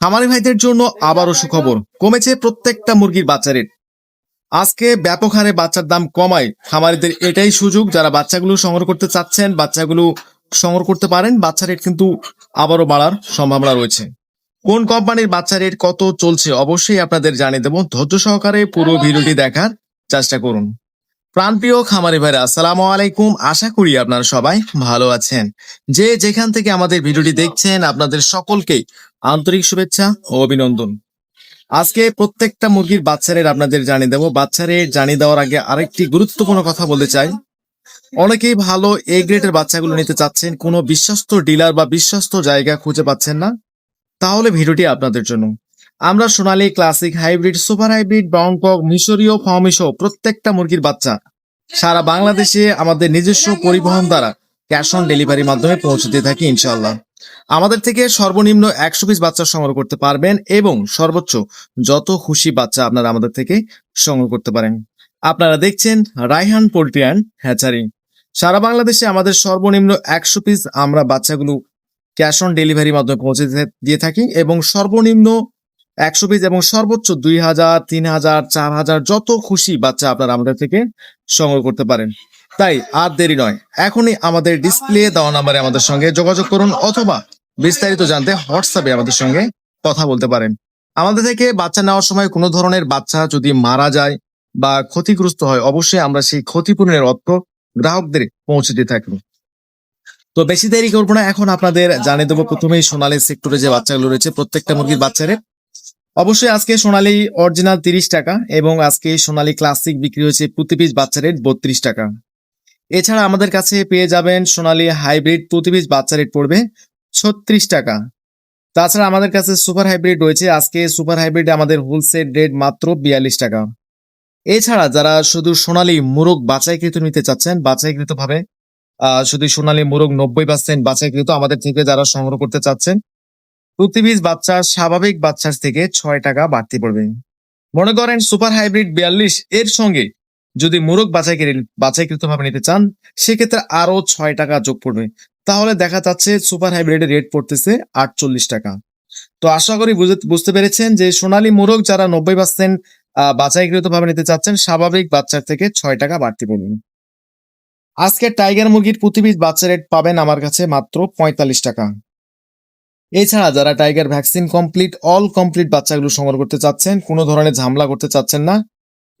খামারি ভাইদের জন্য আবারও সুখবর। কমেছে প্রত্যেকটা মুরগির বাচ্চা রেট। আজকে ব্যাপক হারে বাচ্চার দাম কমায়। খামারিদের এটাই সুযোগ, যারা বাচ্চাগুলো সংগ্রহ করতে চাচ্ছেন, বাচ্চাগুলো সংগ্রহ করতে পারেন বাচ্চা রেট কিন্তু আবারও বাড়ার সম্ভাবনা রয়েছে। কোন কোম্পানির বাচ্চা রেট কত চলছে অবশ্যই আপনাদের জানিয়ে দেবো। ধৈর্য সহকারে পুরো ভিডিওটি দেখার চেষ্টা করুন। প্রাণপ্রিয় খামারি ভাইরা, আসসালামু আলাইকুম। আশা করি আপনারা সবাই ভালো আছেন। যে যেখান থেকে আমাদের ভিডিওটি দেখছেন, আপনাদের সকলকেই আন্তরিক শুভেচ্ছা ও অভিনন্দন। আজকে প্রত্যেকটা মুরগির বাচ্চারের আপনাদের জানিয়ে দেবো। বাচ্চারের জানিয়ে দেওয়ার আগে আরেকটি গুরুত্বপূর্ণ কথা বলতে চাই। অনেকেই ভালো এ গ্রেডের বাচ্চাগুলো নিতে চাচ্ছেন, কোনো বিশ্বস্ত ডিলার বা বিশ্বস্ত জায়গা খুঁজে পাচ্ছেন না। তাহলে ভিডিওটি আপনাদের জন্য আমরা Sonali classic hybrid, super hybrid, brown cock, মিশরীয় ফার্মিসহ প্রত্যেকটা মুরগির বাচ্চা। সারা বাংলাদেশে আমাদের নিজস্ব পরিবহন দ্বারা ক্যাশ অন ডেলিভারির মাধ্যমে পৌঁছে দিয়ে থাকি ইনশাল্লাহ আমাদের থেকে সর্বনিম্ন একশো পিস বাচ্চা সংগ্রহ করতে পারবেন এবং সর্বোচ্চ যত খুশি বাচ্চা আপনারা আমাদের থেকে সংগ্রহ করতে পারেন। আপনারা দেখছেন রাইহান পোল্ট্রি অ্যান্ড হ্যাচারি। সারা বাংলাদেশে আমাদের সর্বনিম্ন একশো পিস আমরা বাচ্চাগুলো ক্যাশ অন ডেলিভারির মাধ্যমে পৌঁছে দিয়ে থাকি এবং সর্বনিম্ন একশো পিস এবং সর্বোচ্চ দুই হাজার, তিন হাজার, চার হাজার যত খুশি বাচ্চা আপনারা আমাদের থেকে সংগ্রহ করতে পারেন। তাই আর দেরি নয়, এখনই আমাদের ডিসপ্লে দেওয়া নাম্বারে আমাদের সঙ্গে যোগাযোগ করুন অথবা বিস্তারিত জানতে হোয়াটসঅ্যাপে আমাদের সঙ্গে কথা বলতে পারেন। আমাদের থেকে বাচ্চা নেওয়ার সময় কোনো ধরনের বাচ্চা যদি মারা যায় বা ক্ষতিগ্রস্ত হয়, অবশ্যই আমরা সেই ক্ষতিপূরণের অর্থ গ্রাহকদের পৌঁছে দিয়ে থাকব। তো বেশি দেরি করব না, এখন আপনাদের জানিয়ে দেবো প্রথমেই সোনালী সেক্টরে যে বাচ্চাগুলো রয়েছে, প্রত্যেকটা মুরগির বাচ্চারে অবশ্যই আজকে সোনালী অরিজিনাল তিরিশ টাকা এবং আজকে সোনালী ক্লাসিক বিক্রি হয়েছে প্রতি পিস বাচ্চা রেট বত্রিশ টাকা। এছাড়া আমাদের কাছে পেয়ে যাবেন সোনালী হাইব্রিড প্রতি পিস বাচ্চা রেট পড়বে ছত্রিশ টাকা। তাছাড়া আমাদের কাছে সুপার হাইব্রিড রয়েছে আজকে সুপার হাইব্রিড আমাদের হোলসেল রেট মাত্র বিয়াল্লিশ টাকা। এছাড়া যারা শুধু সোনালী মুরগ বাছাইকৃত নিতে চাচ্ছেন বাছাইকৃত ভাবে আহ, শুধু সোনালী মুরগ নব্বই পার্সেন্ট বাছাইকৃত আমাদের থেকে যারা সংগ্রহ করতে চাচ্ছেন প্রতি পিস বাচ্চা স্বাভাবিক বাচ্চার থেকে ছয় টাকা বাড়তি পড়বে। মনে করেন সুপার হাইব্রিড বিয়াল্লিশ এর সঙ্গে যদি মুরগ বাছাই বাছাইকৃত ভাবে নিতে চান, সেক্ষেত্রে আরও ছয় টাকা যোগ পড়বে। তাহলে দেখা যাচ্ছে সুপার হাইব্রিডের রেট পড়তেছে আটচল্লিশ টাকা। তো আশা করি বুঝে- বুঝতে পেরেছেন যে সোনালী মোরগ যারা নব্বই পার্সেন্ট বাছাইকৃত ভাবে নিতে চাচ্ছেন, স্বাভাবিক বাচ্চার থেকে ছয় টাকা বাড়তি পড়বে। আজকে টাইগার মুরগির প্রতি বাচ্চা রেট পাবেন আমার কাছে মাত্র পঁয়তাল্লিশ টাকা। এছাড়া যারা tiger vaccine complete, all complete বাচ্চাগুলো সংগ্রহ করতে চাচ্ছেন, কোনো ধরনের ঝামেলা করতে চাচ্ছেন না,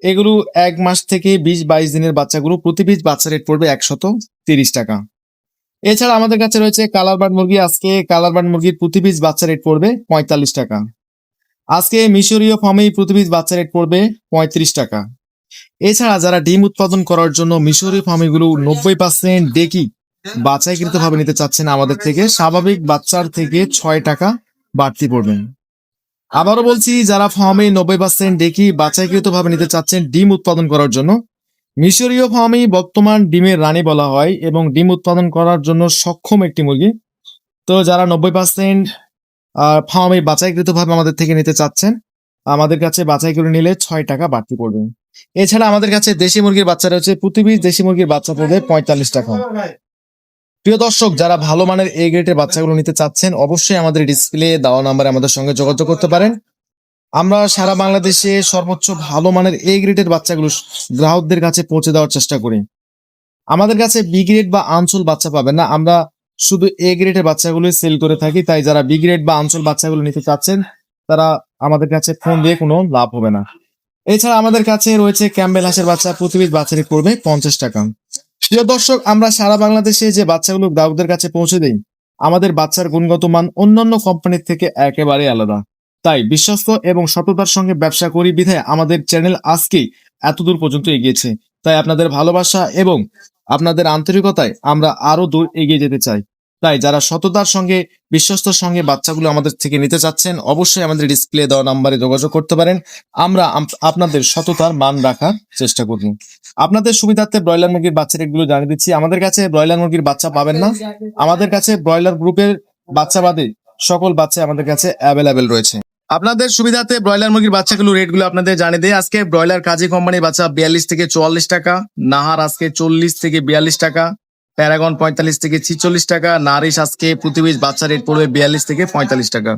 এগুলো এক মাস থেকে বিশ বাইশ দিনের বাচ্চাগুলো প্রতি পিস বাচ্চা রেট পড়বে একশত তিরিশ টাকা। এছাড়া আমাদের কাছে রয়েছে কালার বার্ড মুরগি, আজকে কালার বার্ড মুরগির প্রতি পিস বাচ্চা রেট পড়বে পঁয়তাল্লিশ টাকা। আজকে মিশরীয় ফার্মেই প্রতি পিস বাচ্চা রেট পড়বে পঁয়ত্রিশ টাকা। এছাড়া যারা ডিম উৎপাদন করার জন্য মিশরীয় ফার্মিগুলো নব্বই পার্সেন্ট ডেকি বাছাইকৃত ভাবে নিতে চাচ্ছেন আমাদের থেকে। স্বাভাবিক বাচ্চার থেকে ছয় টাকা বাড়তি পড়বেন আবারও বলছি, যারা ফার্মে নব্বই পার্সেন্ট ডেকি বাছাইকৃত ভাবে নিতে চাচ্ছেন ডিম উৎপাদন করার জন্য, মিশরীয় ফার্মই বর্তমান ডিমের রানী বলা হয় এবং ডিম উৎপাদন করার জন্য সক্ষম একটি মুরগি। তো যারা নব্বই পার্সেন্ট ফার্মে বাছাইকৃত ভাবে আমাদের থেকে নিতে চাচ্ছেন, আমাদের কাছে বাছাই করে নিলে ছয় টাকা বাড়তি পড়বে। এছাড়া আমাদের কাছে দেশি মুরগির বাচ্চা রয়েছে পিস দেশি মুরগির বাচ্চা পড়বে পঁয়তাল্লিশ টাকা। প্রিয় দর্শক, যারা ভালো মানের এ গ্রেডের বাচ্চাগুলো নিতে চাচ্ছেন, অবশ্যই আমাদের ডিসপ্লে দেওয়া নাম্বারে আমাদের সঙ্গে যোগাযোগ করতে পারেন। আমরা সারা বাংলাদেশে সর্বোচ্চ ভালো মানের এ গ্রেডের বাচ্চাগুলো গ্রাহকদের কাছে পৌঁছে দেওয়ার চেষ্টা করি। আমাদের কাছে বি গ্রেড বা আঞ্চল বাচ্চা পাবেন না। আমরা শুধু এ গ্রেডের বাচ্চাগুলো সেল করে থাকি। তাই যারা বি গ্রেড বা আঞ্চল বাচ্চাগুলো নিতে চাচ্ছেন, তারা আমাদের কাছে ফোন দিয়ে কোনো লাভ হবে না। এছাড়া আমাদের কাছে রয়েছে ক্যাম্বেল হাঁসের বাচ্চা প্রতি পিস বাচ্চা রেট পড়বে পঞ্চাশ টাকা। প্রিয় দর্শক, আমরা সারা বাংলাদেশে যে বাচ্চাগুলো গ্রাহকদের কাছে পৌঁছে দেই, আমাদের বাচ্চার গুণগত মান অন্যান্য কোম্পানির থেকে একেবারে আলাদা। তাই বিশ্বস্ত এবং সততার সঙ্গে ব্যবসা করি বিধায় আমাদের চ্যানেল আজকেই এতদূর পর্যন্ত এগিয়েছে। তাই আপনাদের ভালোবাসা এবং আপনাদের আন্তরিকতায় আমরা আরও দূর এগিয়ে যেতে চাই। তাই যারা সততার সঙ্গে, বিশ্বস্তর সঙ্গে বাচ্চাগুলো আমাদের থেকে নিতে চাচ্ছেন, অবশ্যই আমাদের ডিসপ্লে দেওয়া নাম্বারে যোগাযোগ করতে পারেন। আমরা আপনাদের সততার মান রাখার চেষ্টা করব। আপনাদের সুবিধার্থে ব্রয়লার মুরগির বাচ্চা রেটগুলো জানিয়ে দিচ্ছি। আমাদের কাছে ব্রয়লার মুরগির বাচ্চা পাবেন না। আমাদের কাছে ব্রয়লার গ্রুপের বাচ্চা বাদে সকল বাচ্চা আমাদের কাছে অ্যাভেলেবেল রয়েছে। আপনাদের সুবিধাতে ব্রয়লার মুরগির বাচ্চাগুলো রেটগুলো আপনাদের জানিয়ে দেয় আজকে ব্রয়লার কাজী কোম্পানির বাচ্চা বিয়াল্লিশ থেকে চুয়াল্লিশ টাকা, নাহার আজকে চল্লিশ থেকে বিয়াল্লিশ টাকা প্যারাগন পঁয়তাল্লিশ থেকে ছিচল্লিশ টাকা, নারিশ আজকে প্রতি পিস বাচ্চা রেট পড়বে বিয়াল্লিশ থেকে পঁয়তাল্লিশ টাকা।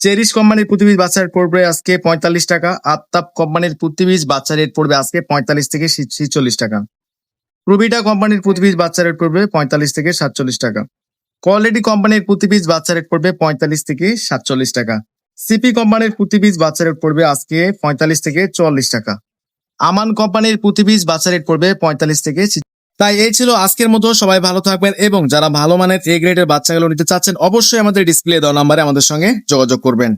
চেরিশ কোম্পানির প্রতি পিস বাচ্চা রেট পড়বে আজকে পঁয়তাল্লিশ টাকা, আফতাব কোম্পানির প্রতি পিস বাচ্চা রেট পড়বে আজকে পঁয়তাল্লিশ থেকে ছিচল্লিশ টাকা। প্রবিটা কোম্পানির প্রতি পিস বাচ্চা রেট পড়বে পঁয়তাল্লিশ থেকে সাতচল্লিশ টাকা। কোয়ালিটি কোম্পানির প্রতি পিস বাচ্চা রেট পড়বে পঁয়তাল্লিশ থেকে সাতচল্লিশ টাকা। সিপি কোম্পানির প্রতি পিস বাচ্চা রেট পড়বে আজকে পঁয়তাল্লিশ থেকে চুয়াল্লিশ টাকা। আমান কোম্পানির প্রতি পিস বাচ্চা রেট পড়বে পঁয়তাল্লিশ থেকে তাই এই ছিল আজকের মতো, সবাই ভালো থাকবেন এবং যারা ভালো মানের এ গ্রেডের বাচ্চাগুলো নিতে চাচ্ছেন, অবশ্যই আমাদের ডিসপ্লে দেওয়া নাম্বারে আমাদের সঙ্গে যোগাযোগ করবেন।